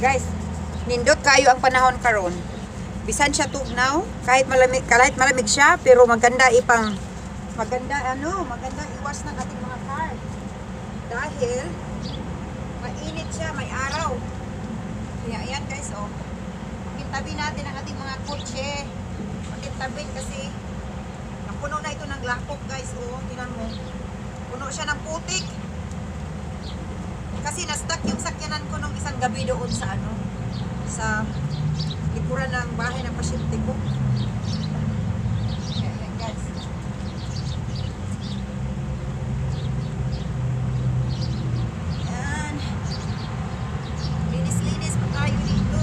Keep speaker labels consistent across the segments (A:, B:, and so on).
A: Guys, nindot kayo ang panahon karon. Bisan siya tugnaw, kahit malamig, kahit malamig siya, pero maganda ipang maganda ano, maganda iwas ng ating mga car. Dahil mainit siya, may araw. Kaya ayan guys, oh. Pakintabi natin ang ating mga kotse. Pakintabi kasi napuno na ito ng lakok guys, oh. Tingnan mo. Puno siya ng putik. Kasi na-stuck yung sakyanan ko nung isang gabi doon sa ano, sa likuran ng bahay ng pasyente ko. Kaya, ayan, guys. Ayan. Linis-linis pa tayo dito.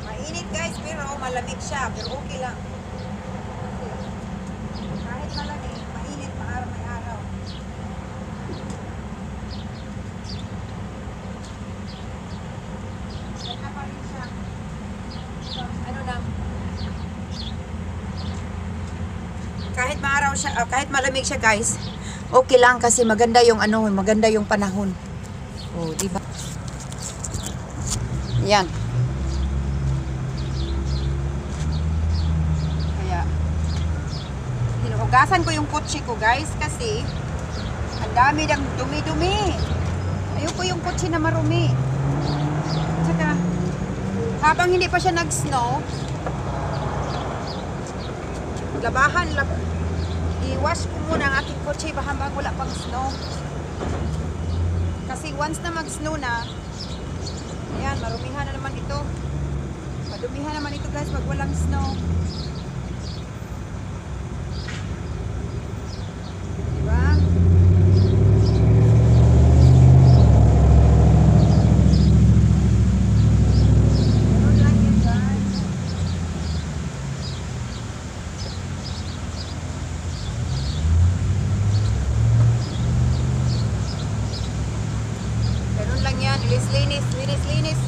A: Mainit guys, pero malamig siya. Pero okay lang. Kahit malamig, mainit pa araw may araw. Ganda pa rin siya. So, ano lang. Kahit maaraw siya, ah, kahit malamig siya guys, okay lang kasi maganda yung ano, maganda yung panahon. Oh, di ba? Yan. Kaya, hinuhugasan ko yung kotse ko guys kasi ang dami ng dumi-dumi. Ayoko yung kotse na marumi. Tsaka, habang hindi pa siya nag-snow, labahan, lab, i-wash ko muna ang aking kotse ba habang wala pang snow. Kasi once na mag-snow na, ayan, marumihan na naman ito. Madumihan naman ito guys pag walang snow. Diba? Ganun lang yan, guys. Ganun lang yan. Linis-linis, linis-linis.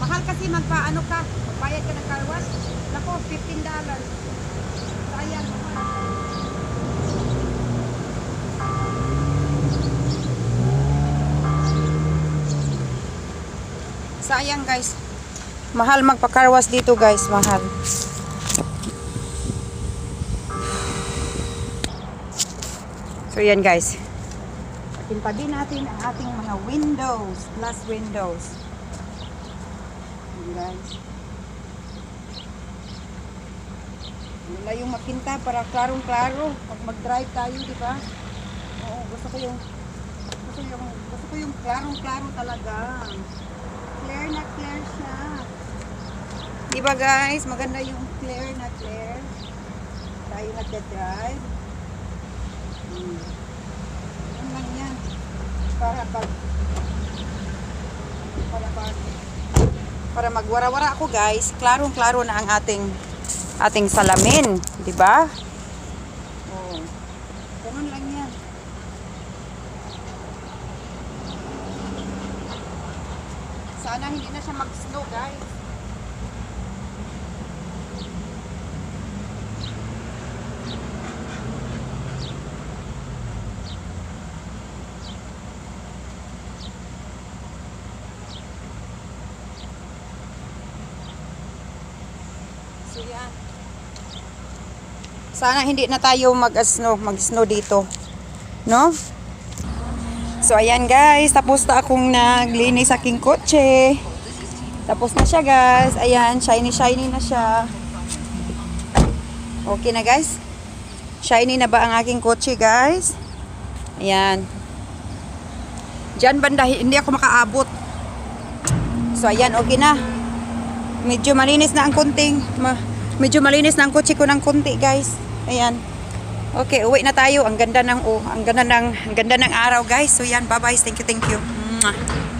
A: Mahal kasi magpaano ka, magbayad ka ng car wash. Nako, $15. Sayang. mahal. Sayang guys. Mahal magpa-carwash dito guys, mahal. So yan guys. Pakintabi natin ang ating mga windows, glass windows. Guys. Wala yung makinta para klarong-klaro pag mag-drive tayo, di ba? Oo, gusto ko yung gusto yung gusto ko yung klarong-klaro talaga. Clear na clear siya. Di ba guys? Maganda yung clear na clear. Tayo nagda-drive. Hmm. Yan lang yan. Para pag para pag para magwara-wara ako guys, klarong-klaro na ang ating ating salamin, di ba? Oh. Ganun lang yan. Sana hindi na siya mag-snow, guys. So yan. Sana hindi na tayo mag-snow, mag-snow dito. No? So ayan guys, tapos na akong naglinis aking kotse. Tapos na siya guys. Ayan, shiny shiny na siya. Okay na guys. Shiny na ba ang aking kotse guys? Ayan. Diyan banda, hindi ako makaabot. So ayan, okay na. Medyo malinis na ang kunting. Ma medyo malinis na ang kotse ko ng kunti guys. Ayan. Okay, uwi na tayo. Ang ganda ng oh, ang ganda ng ang ganda ng araw, guys. So yan, bye-bye. Thank you, thank you. Mwah.